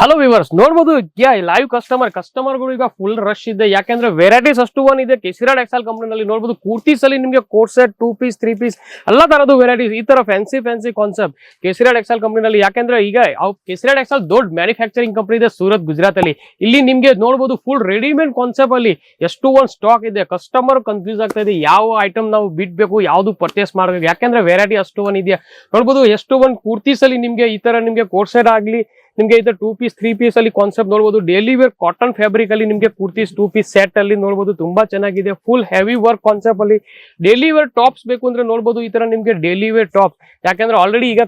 Hello viewers ನೋಡ್ಬೋದು live customer ಕಸ್ಟಮರ್ಗಳು ಈಗ ಫುಲ್ ರಶ್ ಇದೆ. ಯಾಕೆಂದ್ರೆ ವೆರೈಟೀಸ್ ಅಷ್ಟು ಒನ್ ಇದೆ. ಕೆಸಿರಾಡ್ ಎಕ್ಸಲ್ ಕಂಪ್ನಿನಲ್ಲಿ ನೋಡ್ಬೋದು ಕುರ್ತೀಸ್ ಅಲ್ಲಿ ನಿಮಗೆ corset two piece three piece ಎಲ್ಲ ತರದ್ದು ವೆರೈಟೀಸ್ ಈ ತರ ಫ್ಯಾನ್ಸಿ ಫ್ಯಾನ್ಸಿ ಕಾನ್ಸೆಪ್ಟ್ ಕೆಸಿರಾಡ್ ಎಕ್ಸಲ್ ಕಂಪ್ನಿನಲ್ಲಿ ಯಾಕೆಂದ್ರೆ ಈಗ ಕೆಸಿರಾಡ್ ಎಕ್ಸಲ್ ದೊಡ್ಡ ಮ್ಯಾನುಫ್ಯಾಕ್ಚರಿಂಗ್ ಕಂಪನಿ ಇದೆ ಸೂರತ್ ಗುಜರಾತ್ ಅಲ್ಲಿ ಇಲ್ಲಿ ನಿಮಗೆ ನೋಡ್ಬೋದು ಫುಲ್ ರೆಡಿಮೇಡ್ ಕಾನ್ಸೆಪ್ಟ್ ಅಲ್ಲಿ ಎಷ್ಟು ಒಂದು ಸ್ಟಾಕ್ ಇದೆ. ಕಸ್ಟಮರ್ ಕನ್ಫ್ಯೂಸ್ ಆಗ್ತಾ ಇದೆ. ಯಾವ ಐಟಮ್ ನಾವು ಬಿಡ್ಬೇಕು, ಯಾವ್ದು ಪರ್ಚೇಸ್ ಮಾಡಬೇಕು. ಯಾಕೆಂದ್ರೆ ವೆರೈಟಿ ಅಷ್ಟು ಒನ್ ಇದೆಯಾ? ನೋಡ್ಬೋದು, ಎಷ್ಟು ಒಂದು ಕುರ್ತೀಸ್ ಅಲ್ಲಿ ನಿಮ್ಗೆ ಈ ತರ ನಿಮಗೆ ಆಗಲಿ ಆಗ್ಲಿ ನಿಮ್ಗೆ ಇದು ಟೂ ಪೀಸ್ ತ್ರೀ ಪೀಸ್ ಅಲ್ಲಿ ಕಾನ್ಸೆಪ್ಟ್ ನೋಡಬಹುದು ಡೈಲಿ ವೇರ್ ಕಾಟನ್ ಫ್ಯಾಬ್ರಿಕ್ ಅಲ್ಲಿ ನಿಮ್ಗೆ ಕುರ್ತೀಸ್ ಟೂ ಪೀಸ್ ಸೆಟ್ ಅಲ್ಲಿ ನೋಡಬಹುದು ತುಂಬಾ ಚೆನ್ನಾಗಿದೆ. ಫುಲ್ ಹೆವಿ ವರ್ಕ್ ಕಾನ್ಸೆಪ್ಟ್ ಅಲ್ಲಿ ಡೈಲಿ ವೇರ್ ಟಾಪ್ಸ್ ಬೇಕು ಅಂದ್ರೆ ನೋಡಬಹುದು ಈ ತರ ನಿಮ್ಗೆ ಡೈಲಿ ವೇರ್ ಟಾಪ್ಸ್ ಯಾಕಂದ್ರೆ ಆಲ್ರೆಡಿ ಈಗ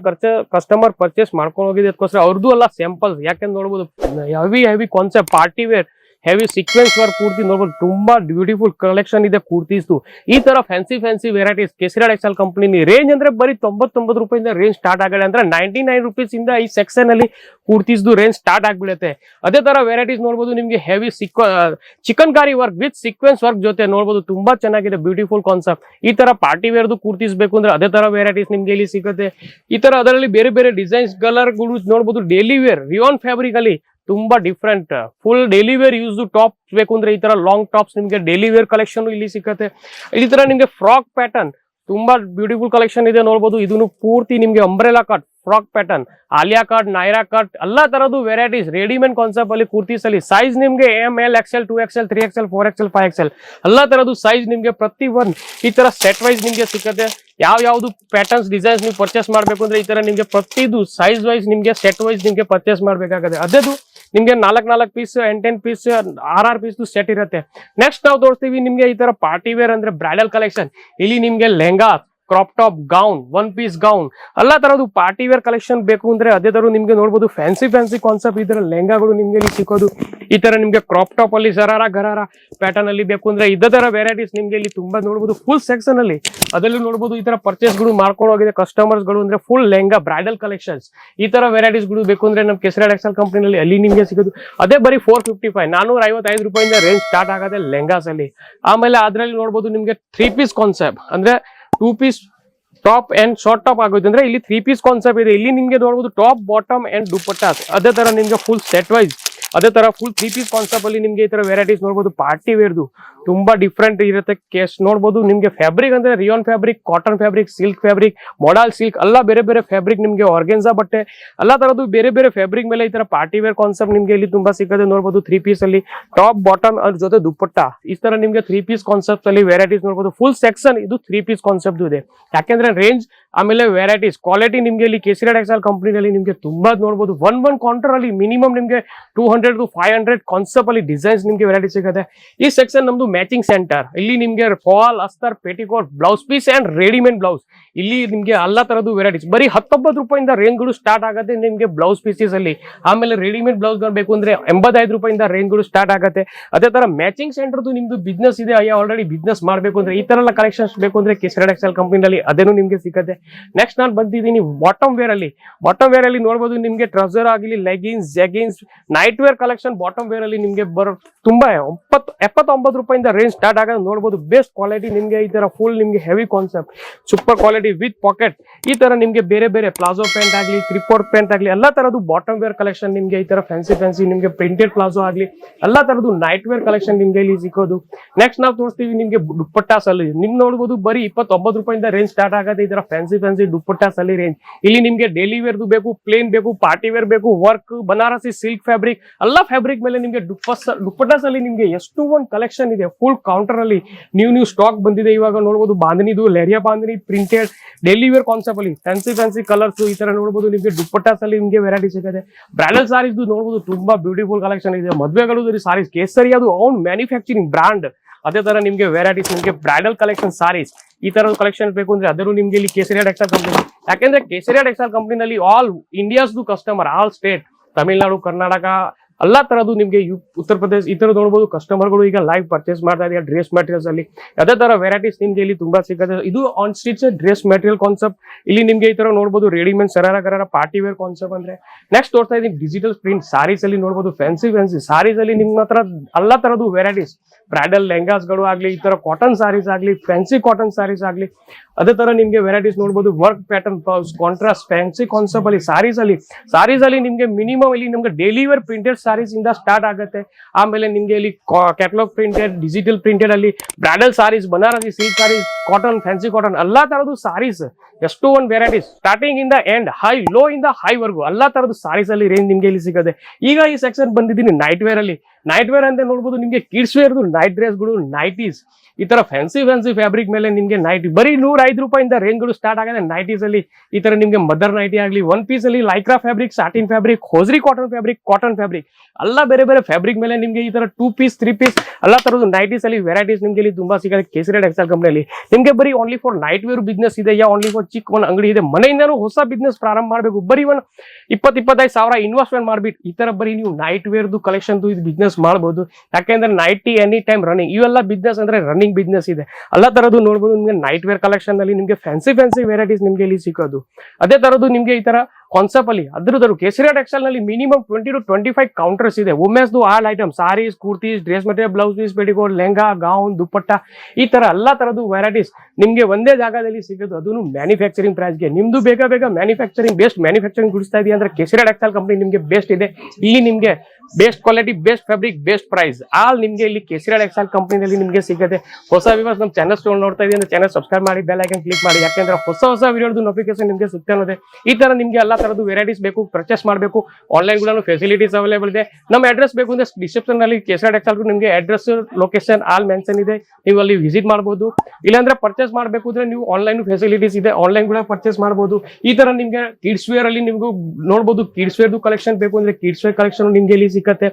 ಕಸ್ಟಮರ್ ಪರ್ಚೇಸ್ ಮಾಡ್ಕೊಂಡು ಹೋಗಿದೆ ಅದಕ್ಕೋಸ್ಕರ ಅವ್ರದ್ದು ಅಲ್ಲ ಸ್ಯಾಂಪಲ್ಸ್ ಯಾಕೆಂದ್ರೆ ನೋಡಬಹುದು heavy heavy concept party wear heavy sequence work kurti ನೋಡ್ಬೋದು. ತುಂಬಾ ಬ್ಯೂಟಿಫುಲ್ ಕಲೆಕ್ಷನ್ ಇದೆ ಕುರ್ತೀಸ್ದು. ಈ ತರ ಫ್ಯಾನ್ಸಿ ಫ್ಯಾನ್ಸಿ ವೆರೈಟೀಸ್ ಕೆಸಿರಾಡ್ ಎಕ್ಸಲ್ ಕಂಪನಿ ರೇಂಜ್ ಅಂದ್ರೆ ಬರೀ ತೊಂಬತ್ತೊಂಬತ್ತು ರೂಪಾಯಿಂದ ರೇಂಜ್ ಸ್ಟಾರ್ಟ್ ಆಗಲ್ಲ ಅಂದ್ರೆ ನೈಂಟಿ ನೈನ್ ರುಪೀಸ್ ಇಂದ ಈ ಸೆಕ್ಷನ್ ಅಲ್ಲಿ ಕುರ್ತೀಸ್ದು ರೇಂಜ್ ಸ್ಟಾರ್ಟ್ ಆಗ್ಬಿಡುತ್ತೆ. ಅದೇ ತರ ವೆರೈಟೀಸ್ ನೋಡ್ಬೋದು ನಿಮ್ಗೆ heavy ಸಿಕ್ವ chikankari work with sequence work ಜೊತೆ ನೋಡ್ಬೋದು. ತುಂಬಾ ಚೆನ್ನಾಗಿದೆ ಬ್ಯೂಟಿಫುಲ್ ಕಾನ್ಸೆಪ್ಟ್ ಈ ತರ ಪಾರ್ಟಿ ವೇರ್ದು ಕುರ್ತೀಸ್ ಬೇಕು ಅಂದ್ರೆ ಅದೇ ತರ ವೆರೈಟೀಸ್ ನಿಮ್ಗೆ ಇಲ್ಲಿ ಸಿಗುತ್ತೆ. ಈ ತರ ಅದರಲ್ಲಿ ಬೇರೆ ಬೇರೆ ಡಿಸೈನ್ಸ್ ಕಲರ್ಗಳು ನೋಡ್ಬೋದು. ಡೈಲಿ ವೇರ್ ರಿಯಾನ್ ಫ್ಯಾಬ್ರಿಕ್ ಅಲ್ಲಿ ತುಂಬಾ different full daily wear use top ಬೇಕು ಅಂದ್ರೆ ಈ ತರ ಲಾಂಗ್ ಟಾಪ್ಸ್ ನಿಮಗೆ ಡೈಲಿ ವೇರ್ ಕಲೆಕ್ಷನ್ ಇಲ್ಲಿ ಸಿಗುತ್ತೆ ಈ ತರ ನಿಮ್ಗೆ ಫ್ರಾಕ್ ಪ್ಯಾಟರ್ನ್ ತುಂಬಾ ಬ್ಯೂಟಿಫುಲ್ ಕಲೆಕ್ಷನ್ ಇದೆ ನೋಡ್ಬೋದು. ಇದನ್ನು ಪೂರ್ತಿ ನಿಮ್ಗೆ umbrella cut frock pattern Alia cut Naira cut ಎಲ್ಲ ತರದ್ದು ವೆರೈಟೀಸ್ ರೆಡಿಮೇಡ್ ಕಾನ್ಸೆಪ್ಟ್ ಅಲ್ಲಿ ಕುರ್ತೀಸ್ ಅಲ್ಲಿ ಸೈಜ್ ನಿಮ್ಗೆ M L XL two XL three XL four XL five XL ಎಲ್ಲ ತರದ್ದು ಸೈಜ್ ನಿಮ್ಗೆ ಪ್ರತಿ ಒನ್ ಈ ತರ ಸೆಟ್ ವೈಸ್ ನಿಮ್ಗೆ ಸಿಗುತ್ತೆ ಯಾವ ಯಾವ್ದು ಪ್ಯಾಟರ್ನ್ಸ್ ಡಿಸೈನ್ಸ್ ನೀವು ಪರ್ಚೇಸ್ ಮಾಡಬೇಕು ಅಂದ್ರೆ ಈ ತರ ನಿಮಗೆ ಪ್ರತಿದು ಸೈಜ್ ವೈಸ್ ನಿಮಗೆ ಸೆಟ್ ವೈಸ್ ನಿಮಗೆ ಪರ್ಚೇಸ್ ಮಾಡಬೇಕಾಗುತ್ತೆ. ಅದೇದು ನಿಮಗೆ ನಾಲ್ಕು ನಾಲ್ಕು ಪೀಸ್ ಎಂಟೆನ್ ಪೀಸ್ ಆರ್ ಆರ್ ಪೀಸ್ ಸೆಟ್ ಇರುತ್ತೆ. ನೆಕ್ಸ್ಟ್ ನಾವು ತೋರಿಸ್ತೀವಿ ನಿಮಗೆ ಈ ತರ ಪಾರ್ಟಿ ವೇರ್ ಅಂದ್ರೆ ಬ್ರೈಡಲ್ ಕಲೆಕ್ಷನ್ ಇಲ್ಲಿ ನಿಮಗೆ lehenga crop top gown one piece gown ಎಲ್ಲ ತರದ್ದು ಪಾರ್ಟಿ ವೇರ್ ಕಲೆಕ್ಷನ್ ಬೇಕು ಅಂದ್ರೆ ಅದೇ ತರ ನಿಮ್ಗೆ ನೋಡಬಹುದು ಫ್ಯಾನ್ಸಿ ಫ್ಯಾನ್ಸಿ ಕಾನ್ಸೆಪ್ಟ್ ಈ ತರ ಲೆಹಂಗಾಗಳು ನಿಮ್ಗೆ ಇಲ್ಲಿ ಸಿಕ್ಕೋದು ಈ ತರ ನಿಮ್ಗೆ ಕ್ರಾಪ್ ಟಾಪ್ ಅಲ್ಲಿ ಸರಾರ, ಗರಾರ ಪ್ಯಾಟರ್ನ್ ಅಲ್ಲಿ ಬೇಕು ಅಂದ್ರೆ ಇದೇ ತರ ವೆರೈಟೀಸ್ ನಿಮ್ಗೆ ಇಲ್ಲಿ ತುಂಬಾ ನೋಡಬಹುದು ಫುಲ್ ಸೆಕ್ಷನ್ ಅಲ್ಲಿ. ಅದರಲ್ಲಿ ನೋಡಬಹುದು ಈ ತರ ಪರ್ಚೇಸ್ಗಳು ಮಾಡ್ಕೊಂಡು ಹೋಗಿದೆ ಕಸ್ಟಮರ್ಸ್ಗಳು ಅಂದ್ರೆ ಫುಲ್ ಲೆಹಂಗಾ ಬ್ರೈಡಲ್ ಕಲೆಕ್ಷನ್ಸ್ ಈ ತರ ವೆರೈಟೀಸ್ಗಳು ಬೇಕು ಅಂದ್ರೆ ನಮ್ಮ ಕೆಸರ ಎಕ್ಸಲ್ ಕಂಪನಿನಲ್ಲಿ ಅಲ್ಲಿ ನಿಮ್ಗೆ ಸಿಗೋದು. ಅದೇ ಬರೀ ಫೋರ್ ಫಿಫ್ಟಿ ಫೈವ್ ನಾನೂರ ಐವತ್ತೈದು ರೂಪಾಯಿಂದ ರೇಂಜ್ ಸ್ಟಾರ್ಟ್ ಆಗುತ್ತೆ ಲೆಹಂಗಾಸ್ ಅಲ್ಲಿ. ಆಮೇಲೆ ಅದರಲ್ಲಿ ನೋಡಬಹುದು ನಿಮ್ಗೆ ತ್ರೀ ಪೀಸ್ ಕಾನ್ಸೆಪ್ಟ್ ಅಂದ್ರೆ two piece top and short top ಆಗುತ್ತೆ ಅಂದ್ರೆ ಇಲ್ಲಿ ತ್ರೀ ಪೀಸ್ ಕಾನ್ಸೆಪ್ಟ್ ಇದೆ. ಇಲ್ಲಿ ನಿಮಗೆ ನೋಡ್ಬೋದು ಟಾಪ್ ಬಾಟಮ್ ಅಂಡ್ ದುಪ್ಪಟ್ಟಾಸ್ ಅದೇ ತರ ನಿಮಗೆ ಫುಲ್ ಸೆಟ್ ವೈಸ್ ಅದೇ ತರ ಫುಲ್ ತ್ರೀ ಪೀಸ್ ಕಾನ್ಸೆಪ್ಟ್ ಅಲ್ಲಿ ನಿಮ್ಗೆ ಈ ತರ ವೆರೈಟೀಸ್ ನೋಡಬಹುದು ಪಾರ್ಟಿ ವೇರ್ದು ತುಂಬಾ ಡಿಫ್ರೆಂಟ್ ಇರುತ್ತೆ. ಕೇಸ್ ನೋಡಬಹುದು ನಿಮ್ಗೆ ಫ್ಯಾಬ್ರಿಕ್ ಅಂದ್ರೆ rayon fabric cotton fabric silk fabric modal silk ಎಲ್ಲ ಬೇರೆ ಬೇರೆ ಫ್ಯಾಬ್ರಿಕ್ ನಿಮ್ಗೆ ಆರ್ಗೆನ್ಸಾ ಬಟ್ಟೆ ಎಲ್ಲ ತರದ್ದು ಬೇರೆ ಬೇರೆ ಫ್ಯಾಬ್ರಿಕ್ ಮೇಲೆ ಈ ತರ ಪಾರ್ಟಿ ವೇರ್ ಕಾನ್ಸೆಪ್ಟ್ ನಿಮ್ಗೆ ಇಲ್ಲಿ ತುಂಬಾ ಸಿಗುತ್ತೆ ನೋಡಬಹುದು ತ್ರೀ ಪೀಸ್ ಅಲ್ಲಿ ಟಾಪ್ ಬಾಟಮ್ ಅದ್ರ ಜೊತೆ ದುಪ್ಪಟ್ಟ. ಈ ತರ ನಿಮ್ಗೆ ತ್ರೀ ಪೀಸ್ ಕಾನ್ಸೆಪ್ಟ್ ಅಲ್ಲಿ ವೆರೈಟೀಸ್ ನೋಡಬಹುದು ಫುಲ್ ಸೆಕ್ಷನ್ ಇದು ತ್ರೀ ಪೀಸ್ ಕಾನ್ಸೆಪ್ಟ್ ಇದೆ. ಯಾಕೆಂದ್ರೆ ರೇಂಜ್ ಆಮೇಲೆ ವೆರೈಟೀಸ್ ಕ್ವಾಲಿಟಿ ನಿಮಗೆ ಇಲ್ಲಿ ಕೇಸರಿ ಎಕ್ಸಲ್ ಕಂಪ್ನಿನಲ್ಲಿ ನಿಮಗೆ ತುಂಬಾ ನೋಡ್ಬೋದು. ಒನ್ ಒನ್ ಕೌಂಟರ್ ಮಿನಿಮಮ್ ನಿಮಗೆ two hundred to five hundred concept ಅಲ್ಲಿ ಡಿಸೈನ್ಸ್ ನಿಮಗೆ ವೆರೈಟಿ ಸಿಗುತ್ತೆ. ಈ ಸೆಕ್ಷನ್ ನಮ್ದು ಮ್ಯಾಚಿಂಗ್ ಸೆಂಟರ್ ಇಲ್ಲಿ ನಿಮಗೆ fall ಅಸ್ತರ್ petticoat blouse piece and readymade blouse ಇಲ್ಲಿ ನಿಮಗೆ ಎಲ್ಲ ತರದ್ದು ವೆರೈಟೀಸ್ ಬರೀ ಹತ್ತೊಂಬತ್ತು ರೂಪಾಯಿಂದ ರೇಂಜ್ಗಳು ಸ್ಟಾರ್ಟ್ ಆಗುತ್ತೆ ನಿಮಗೆ ಬ್ಲೌಸ್ ಪೀಸಸ್ ಅಲ್ಲಿ. ಆಮೇಲೆ ರೆಡಿಮೇಡ್ ಬ್ಲೌಸ್ ಬೇಕು ಅಂದ್ರೆ ಎಂಬತ್ತೈದು ರೂಪಾಯಿಂದ ರೇಂಜ್ಗಳು ಸ್ಟಾರ್ಟ್ ಆಗುತ್ತೆ. ಅದೇ ತರ ಮ್ಯಾಚಿಂಗ್ ಸೆಂಟರ್ದು ನಿಮ್ದು ಬಿಸ್ನೆಸ್ ಇದೆ. ಅಯ್ಯ ಆಲ್ರೆಡಿ ಬಿಸ್ನೆಸ್ ಮಾಡಬೇಕು ಅಂದ್ರೆ ಈ ತರ ಎಲ್ಲ ಕಲೆಕ್ಷನ್ಸ್ ಬೇಕು ಅಂದ್ರೆ ಕಿಸ್ರೆಡ್ ಎಕ್ಸೆಲ್ ಕಂಪನಿನಲ್ಲಿ ಅದೇನು ನಿಮಗೆ ಸಿಗುತ್ತೆ. ನೆಕ್ಸ್ಟ್ ನಾನು ಬಂದಿದ್ದೀನಿ ಬಾಟಮ್ ವೇರ್ ಅಲ್ಲಿ. ಬಾಟಮ್ ವೇರ್ ಅಲ್ಲಿ ನೋಡ್ಬೋದು ನಿಮ್ಗೆ ಟ್ರೌಸರ್ ಆಗಲಿ leggings jeggings night wear collection bottom wear ಅಲ್ಲಿ ನಿಮ್ಗೆ ಬರೋ ತುಂಬಾ ಒಂಬತ್ತು, ಎಪ್ಪತ್ತೊಂಬತ್ತು ರೂಪಾಯಿಂದ ರೇಂಜ್ ಸ್ಟಾರ್ಟ್ ಆಗೋದು ನೋಡ್ಬೋದು. ಬೆಸ್ಟ್ ಕ್ವಾಲಿಟಿ ನಿಮ್ಗೆ ಈ ತರ ಫುಲ್ ನಿಮ್ಗೆ heavy concept super quality with pocket ಈ ತರ ನಿಮ್ಗೆ ಬೇರೆ ಬೇರೆ ಪ್ಲಾಜೋ ಪ್ಯಾಂಟ್ ಆಗಲಿ ಕ್ರಿಪೋರ್ಟ್ ಪ್ಯಾಂಟ್ ಆಗಲಿ, ಎಲ್ಲ ತರದ್ದು ಬಾಟಮ್ ವೇರ್ ಕಲೆಕ್ಷನ್ ನಿಮ್ಗೆ ಈ ತರ ಫ್ಯಾನ್ಸಿ ಫ್ಯಾನ್ಸಿ ನಿಮ್ಗೆ ಪ್ರಿಂಟೆಡ್ ಪ್ಲಾಜೋ ಆಗಲಿ, ಎಲ್ಲ ತರದ್ದು ನೈಟ್ ವೇರ್ ಕಲೆಕ್ಷನ್ ನಿಮ್ಗೆ ಇಲ್ಲಿ ಸಿಕ್ಕೋದು. ನೆಕ್ಸ್ಟ್ ನಾವು ತೋರಿಸ್ತೀವಿ ನಿಮ್ಗೆ ದುಪ್ಪಟ್ಟಾಸ್ ಅಲ್ಲಿ ನಿಮ್ ನೋಡ್ಬೋದು ಬರೀ ಇಪ್ಪತ್ತೊಂಬತ್ತು ರೂಪಾಯಿಂದ ರೇಂಜ್ ಸ್ಟಾರ್ಟ್ ಆಗೋದು ಈ ತರ ಫ್ಯಾನ್ಸಿ ಫ್ಯಾನ್ಸಿ ಫ್ಯಾನ್ಸಿ ದುಪ್ಪಟ್ಟಾ ಸಲಿ ರೇಂಜ್ ಇಲ್ಲಿ ನಿಮಗೆ ಡೈಲಿ ವೇರ್ದು ಬೇಕು ಪ್ಲೇನ್ ಬೇಕು ಪಾರ್ಟಿ ವೇರ್ ಬೇಕು ವರ್ಕ್ ಬನಾರಸಿ ಸಿಲ್ಕ್ ಫ್ಯಾಬ್ರಿಕ್ ಎಲ್ಲ ಫ್ಯಾಬ್ರಿಕ್ ಮೇಲೆ ನಿಮಗೆ ದುಪ್ಪಸ್ ದುಪ್ಪಟ್ಟಾಸ್ ಅಲ್ಲಿ ನಿಮಗೆ ಎಷ್ಟು ಒಂದು ಕಲೆಕ್ಷನ್ ಇದೆ ಫುಲ್ ಕೌಂಟರ್ ಅಲ್ಲಿ ನ್ಯೂ ನ್ಯೂ ಸ್ಟಾಕ್ ಬಂದಿದೆ ಇವಾಗ ನೋಡ್ಬೋದು ಬಾಂಧನಿದು leheriya bandhani printed daily wear concept ಅಲ್ಲಿ ಫ್ಯಾನ್ಸಿ ಫ್ಯಾನ್ಸಿ ಕಲರ್ಸ್ ಈ ತರ ನೋಡ್ಬೋದು, ನಿಮಗೆ ದುಪ್ಪಟ್ಟಾಸ್ ಅಲ್ಲಿ ನಿಮಗೆ ವೆರೈಟಿ ಸಿಗುತ್ತೆ. ಬ್ರಾಂಡಲ್ ಸಾರೀಸ್ ನೋಡ್ಬೋದು, ತುಂಬಾ ಬ್ಯೂಟಿಫುಲ್ ಕಲೆಕ್ಷನ್ ಇದೆ. ಮದುವೆಗಳು ಸಾರೀಸ್ ಕೇಸರಿ ಅದು ಅವ್ನ್ ಮ್ಯಾನುಫ್ಯಾಕ್ಚರಿಂಗ್ ಬ್ರಾಂಡ್ ಅದೇ ತರ ನಿಮ್ಗೆ ವೆರೈಟೀಸ್ ನಿಮ್ಗೆ ಬ್ರೈಡಲ್ ಕಲೆಕ್ಷನ್ ಸಾರೀಸ್ ಈ ತರದ ಕಲೆಕ್ಷನ್ ಬೇಕು ಅಂದ್ರೆ ಅದನ್ನು ನಿಮ್ಗೆ ಇಲ್ಲಿ ಕೇಸರಿಯಾ ಟೆಕ್ಸ್ಟೈಲ್ ಕಂಪನಿ ಯಾಕೆಂದ್ರೆ Kesariya textile ಕಂಪನಿನಲ್ಲಿ all India's customer all state Tamil Nadu Karnataka ಎಲ್ಲಾ ತರದ್ದು ನಿಮ್ಗೆ ಉತ್ತರ ಪ್ರದೇಶ ಈ ತರ ನೋಡ್ಬೋದು. ಕಸ್ಟಮರ್ಗಳು ಈಗ ಲೈವ್ ಪರ್ಚೇಸ್ ಮಾಡ್ತಾ ಇದ್ದಾರೆ ಡ್ರೆಸ್ ಮೆಟೀರಿಯಲ್ಸ್ ಅಲ್ಲಿ. ಅದೇ ತರ ವೆರೈಟೀಸ್ ನಿಮ್ಗೆ ಇಲ್ಲಿ ತುಂಬಾ ಸಿಗುತ್ತೆ. ಇದು unstitch dress material concept ಇಲ್ಲಿ ನಿಮ್ಗೆ ಈ ತರ ನೋಡಬಹುದು readymade sharara gharara party wear concept ಅಂದ್ರೆ. ನೆಕ್ಸ್ಟ್ ತೋರ್ತಾ ಇದೀನಿ ಡಿಜಿಟಲ್ ಪ್ರಿಂಟ್ ಸಾರೀಸ್ ಅಲ್ಲಿ ನೋಡಬಹುದು ಫ್ಯಾನ್ಸಿ ಫ್ಯಾನ್ಸಿ ಸಾರೀಸ್ ಅಲ್ಲಿ ನಿಮ್ಮ ಹತ್ರ ಎಲ್ಲ ತರದ್ದು ವೆರೈಟೀಸ್ ಬ್ರೈಡಲ್ ಲೆಹಂಗಾಸ್ಗಳು ಆಗಲಿ, ಈ ತರ ಕಾಟನ್ ಸಾರೀಸ್ ಆಗಲಿ ಫ್ಯಾನ್ಸಿ ಕಾಟನ್ ಸಾರೀಸ್ ಆಗಲಿ. ಅದೇ ತರ ನಿಮ್ಗೆ ವೆರೈಟೀಸ್ ನೋಡಬಹುದು work pattern contrast fancy concept ಅಲ್ಲಿ ಸಾರೀಸ್ ಅಲ್ಲಿ. ಸಾರೀಸ್ ಅಲ್ಲಿ ನಿಮ್ಗೆ ಮಿನಿಮಮ್ ಇಲ್ಲಿ ನಿಮ್ಗೆ ಡೈಲಿ ವೇರ್ ಪ್ರಿಂಟೆಡ್ ಸಾರೀಸ್ ಇಂದ ಸ್ಟಾರ್ಟ್ ಆಗುತ್ತೆ. ಆಮೇಲೆ ನಿಮ್ಗೆ ಇಲ್ಲಿ ಕ್ಯಾಟಲಾಗ್ ಪ್ರಿಂಟೆಡ್ ಡಿಜಿಟಲ್ ಪ್ರಿಂಟೆಡ್ ಅಲ್ಲಿ bridal saris Banarasi silk saris cotton fancy cotton ಎಲ್ಲಾ ತರದ್ದು ಸಾರೀಸ್ ಎಷ್ಟು ಒಂದು ವೆರೈಟೀಸ್ ಸ್ಟಾರ್ಟಿಂಗ್ ಇಂದ ಎಂಡ್ ಹೈ ಲೋ ಇಂದ ಹೈ ವರ್ಗು. ಎಲ್ಲಾ ತರದ್ದು ಸಾರೀಸ್ ಅಲ್ಲಿ ರೇಂಜ್ ನಿಮ್ಗೆ ಇಲ್ಲಿ ಸಿಗುತ್ತೆ ಈಗ ಈ ಸೆಕ್ಷನ್ ಬಂದಿದ್ದೀನಿ ನೈಟ್ ವೇರ್ ಅಲ್ಲಿ. ನೈಟ್ ವೇರ್ ಅಂತ ನೋಡ್ಬೋದು, ನಿಮ್ಗೆ ಕಿಡ್ಸ್ ವೇರ್ದು ನೈಟ್ ಡ್ರೆಸ್ಗಳು ನೈಟೀಸ್ ಈ ತರ ಫ್ಯಾನ್ಸಿ ಫ್ಯಾನ್ಸಿ ಫ್ಯಾಬ್ರಿಕ್ ಮೇಲೆ ನಿಮ್ಗೆ ನೈಟ್ ಬರೀ ನೂರ ಐದು ರೂಪಾಯಿಂದ ರೇಂಜ್ಗಳು ಸ್ಟಾರ್ಟ್ ಆಗಿದೆ ನೈಟೀಸ್ ಅಲ್ಲಿ ಈ ತರ ನಿಮ್ಗೆ ಮದರ್ ನೈಟಿ ಆಗಲಿ ಒನ್ ಪೀಸ್ ಅಲ್ಲಿ Lycra fabric satin fabric hosiery cotton fabric cotton fabric ಎಲ್ಲ ಬೇರೆ ಬೇರೆ ಫ್ಯಾಬ್ರಿಕ್ ಮೇಲೆ ನಿಮಗೆ ಈ ತರ ಟೂ ಪೀಸ್ ತ್ರೀ ಪೀಸ್ ಎಲ್ಲ ತರದ್ದು ನೈಟೀಸ್ ಅಲ್ಲಿ ವೆರೈಟೀಸ್ ನಿಮ್ಗೆ ಇಲ್ಲಿ ತುಂಬಾ ಸಿಗುತ್ತೆ ಕೇಸರಿ ಎಕ್ಸಲ್ ಕಂಪ್ನಿಯಲ್ಲಿ ನಿಮ್ಗೆ ಬರೀ only for night wear business ಇದೆ, ಯಾ ಓನ್ಲಿ ಫಾರ್ ಚಿಕ್ಕ ಒಂದು ಅಂಗಡಿ ಇದೆ. ಮನೆಯಿಂದನೂ ಹೊಸ ಬಿಸ್ನೆಸ್ ಪ್ರಾರಂಭ ಮಾಡಬೇಕು. ಬರೀ ಒಂದು ಇಪ್ಪತ್ತು, ಇಪ್ಪತ್ತೈದು ಸಾವಿರ ಇನ್ವೆಸ್ಟ್ಮೆಂಟ್ ಮಾಡ್ಬಿಟ್ಟು ಈ ತರ ಬರೀ ನೀವು ನೈಟ್ ವೇರ್ದು ಕಲೆಕ್ಷನ್ ಇದು ಬಿಸ್ನೆಸ್ ಮಾಡ್ಬೋದು. ಯಾಕೆಂದ್ರೆ ನೈಟಿ ಎನಿ ಟೈಮ್ ರನ್ನಿಂಗ್ ಇವೆಲ್ಲ ಬಿಸ್ನೆಸ್ ಅಂದ್ರೆ ರನ್ನಿಂಗ್ ಬಿಸ್ನೆಸ್ ಇದೆ. ಎಲ್ಲ ತರದ್ದು ನೋಡ್ಬೋದು, ನಿಮ್ಗೆ ನೈಟ್ ವೇರ್ ಕಲೆಕ್ಷನ್ ಅಲ್ಲಿ ನಿಮ್ಗೆ ಫ್ಯಾನ್ಸಿ ಫ್ಯಾನ್ಸಿ ವೆರೈಟೀಸ್ ನಿಮ್ಗೆ ಇಲ್ಲಿ ಸಿಗೋದು. ಅದೇ ತರದ್ದು ನಿಮ್ಗೆ ಈ ತರ ಕಾನ್ಸೆಪ್ಟ್ ಅಲ್ಲಿ, ಅದ್ರದ್ದು Kesari ಟೆಕ್ಸ್ಟೈಲ್ನಲ್ಲಿ minimum twenty to twenty five counters ಇದೆ. ವುಮೆನ್ಸ್ ದು all item saris kurtis dress material blouse piece petticoat lehenga gown dupatta ಈ ತರ ಎಲ್ಲ ತರದ್ದು ವೆರೈಟೀಸ್ ನಿಮ್ಗೆ ಒಂದೇ ಜಾಗದಲ್ಲಿ ಸಿಗೋದು. ಅದನ್ನು ಮ್ಯಾನುಫ್ಯಾಕ್ಚರಿಂಗ್ ಪ್ರೈಸ್ಗೆ ನಿಮ್ದು ಬೇಗ ಬೇಗ ಮ್ಯಾನುಫ್ಯಾಕ್ಚರಿಂಗ್ ಬೆಸ್ಟ್ ಮ್ಯಾನುಫ್ಯಾಕ್ಚರಿಂಗ್ ಗುಡಿಸ್ತಾ ಇದೆಯಾ ಅಂದ್ರೆ ಕೇಸರಿ ಟೆಕ್ಸ್ಟೈಲ್ ಕಂಪನಿ ನಿಮ್ಗೆ ಬೆಸ್ಟ್ ಇದೆ. ಇಲ್ಲಿ ನಿಮ್ಗೆ best quality best fabric best price all ನಿಮ್ಗೆ ಇಲ್ಲಿ ಕೇಸರಿ ಎಕ್ಸಾಲ್ ಕಂಪನಿಯಲ್ಲಿ ನಿಮ್ಗೆ ಸಿಗುತ್ತೆ. ಹೊಸ ವಿವರ್ಸ್ ನಮ್ಮ ಚಾನಲ್ ಸ್ಟೋಲ್ ನೋಡ್ತಾ ಅಂದ್ರೆ ಚಾನಲ್ ಸಬ್ಸ್ಕ್ರೈಬ್ ಮಾಡಿ ಬೆಲ್ ಐಕನ್ ಕ್ಲಿಕ್ ಮಾಡಿ. ಯಾಕೆಂದ್ರೆ ಹೊಸ ಹೊಸ ವಿಡಿಯೋದು ನೋಟಿಫಿಕೇಶನ್ ನಿಮಗೆ ಸಿಗ್ತಾ ಈ ತರ ನಿಮಗೆ ಎಲ್ಲ ತರದ್ದು ವೆರೈಟೀಸ್ ಬೇಕು ಪರ್ಚೇಸ್ ಮಾಡಬೇಕು. ಆನ್ಲೈನ್ ಕೂಡ ಫೆಸಿಲಿಟೀಸ್ ಅವೈಲೇಬಲ್ ಇದೆ. ನಮ್ಮ ಅಡ್ರೆಸ್ ಬೇಕು ಅಂದ್ರೆ ಡಿಸ್ಕ್ರಿಪ್ಷನ್ ಅಲ್ಲಿ ಕೇಸರಿ ಎಕ್ಸಾಲ್ ನಿಮ್ಗೆ ಅಡ್ರೆಸ್ ಲೊಕೇಶನ್ ಆಲ್ ಮೆನ್ಷನ್ ಇದೆ. ನೀವು ಅಲ್ಲಿ ವಿಸಿಟ್ ಮಾಡಬಹುದು ಇಲ್ಲಾಂದ್ರೆ ಪರ್ಚೇಸ್ ಮಾಡಬೇಕು ಅಂದ್ರೆ ನೀವು ಆನ್ಲೈನ್ ಫೆಸಿಲಿಟೀಸ್ ಇದೆ. ಆನ್ಲೈನ್ ಕೂಡ ಪರ್ಚೇಸ್ ಮಾಡಬಹುದು ಈ ತರ ನಿಮ್ಗೆ ಕಿಡ್ಸ್ ವೇರ್ ಅಲ್ಲಿ ನಿಮ್ಗೂ ನೋಡಬಹುದು ಕಿಡ್ಸ್ ವೇರ್ ಕಲೆಕ್ಷನ್ ಬೇಕು ಅಂದ್ರೆ ಕಿಡ್ಸ್ ವೇರ್ ಕಲೆಕ್ಷನ್ ನಿಮ್ಗೆ ಇಲ್ಲಿ ಸಿಕ್ಕತ್ತೆ.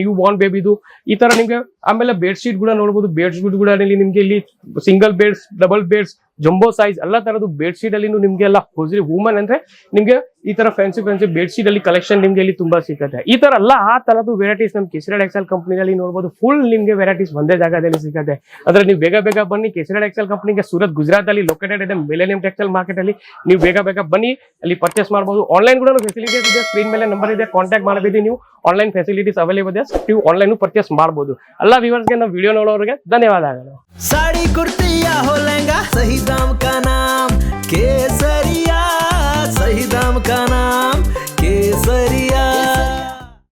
ನ್ಯೂ ಬಾರ್ನ್ ಬೇಬಿದು ಈ ತರ ನಿಮ್ಗೆ ಆಮೇಲೆ ಬೆಡ್ ಶೀಟ್ ಕೂಡ ನೋಡಬಹುದು ಬೆಡ್ ಶೀಟ್ ಕೂಡ ನಿಮ್ಗೆ ಇಲ್ಲಿ single beds double beds jumbo size ಎಲ್ಲ ತರದ್ದು ಬೆಡ್ ಶೀಟ್ ಅಲ್ಲಿ ನಿಮ್ಗೆ ಎಲ್ಲ ಹೊಸರಿ ವುಮನ್ ಅಂದ್ರೆ ನಿಮ್ಗೆ ಈ ತರ ಫ್ಯಾನ್ಸಿ ಫ್ಯಾನ್ಸಿ ಬೆಡ್ ಶೀಟ್ ಅಲ್ಲಿ ಕಲೆಕ್ಷನ್ ನಿಮ್ಗೆ ಇಲ್ಲಿ ತುಂಬಾ ಸಿಗುತ್ತೆ ಈ ತರ ಎಲ್ಲ ಆ ತರದ್ದು ವೆರೈಟೀಸ್ ನಮ್ ಎಕ್ಸಲ್ ಎಕ್ಸೆಲ್ ಕಂಪನಿಯಲ್ಲಿ ನೋಡಬಹುದು ಫುಲ್ ನಿಮ್ಗೆ ವೆರೈಟೀಸ್ ಒಂದೇ ಜಾಗದಲ್ಲಿ ಸಿಗುತ್ತೆ ಅಂದ್ರೆ ನೀವು ಬೇಗ ಬೇಗ ಬನ್ನಿ ಕೆಸರಡ್ ಎಕ್ಸೆಲ್ ಕಂಪನಿಗೆ ಸೂರತ್ ಗುಜರಾತ್ ಅಲ್ಲಿ ಲೊಕೇಟೆಡ್ ಇದೆ ಮಿಲೇನಿಯಂ ಟೆಕ್ಸ್ಟೈಲ್ ಮಾರ್ಕೆಟ್ ಅಲ್ಲಿ. ನೀವು ಬೇಗ ಬೇಗ ಬನ್ನಿ, ಅಲ್ಲಿ ಪರ್ಚೇಸ್ ಮಾಡಬಹುದು ಆನ್ಲೈನ್ ಕೂಡ ಫೆಸಿಲಿಟೀಸ್ ಇದೆ ಸ್ಕ್ರೀನ್ ಮೇಲೆ ನಂಬರ್ ಇದೆ ಕಾಂಟ್ಯಾಕ್ಟ್ ಮಾಡಬಹುದು ನೀವು. ಆನ್ಲೈನ್ ಫೆಸಿಲಿಟೀಸ್ ಅವೈಲೇಬಲ್ ಇದೆ, ನೀವು ಆನ್ಲೈನ್ ಪರ್ಚೇಸ್ ಮಾಡಬಹುದು ಎಲ್ಲ ವ್ಯೂವರ್ಸ್ಗೆ ನಾವು ವಿಡಿಯೋ ನೋಡೋರಿಗೆ ಧನ್ಯವಾದಗಳು. दाम का नाम केसरिया सही दाम का नाम।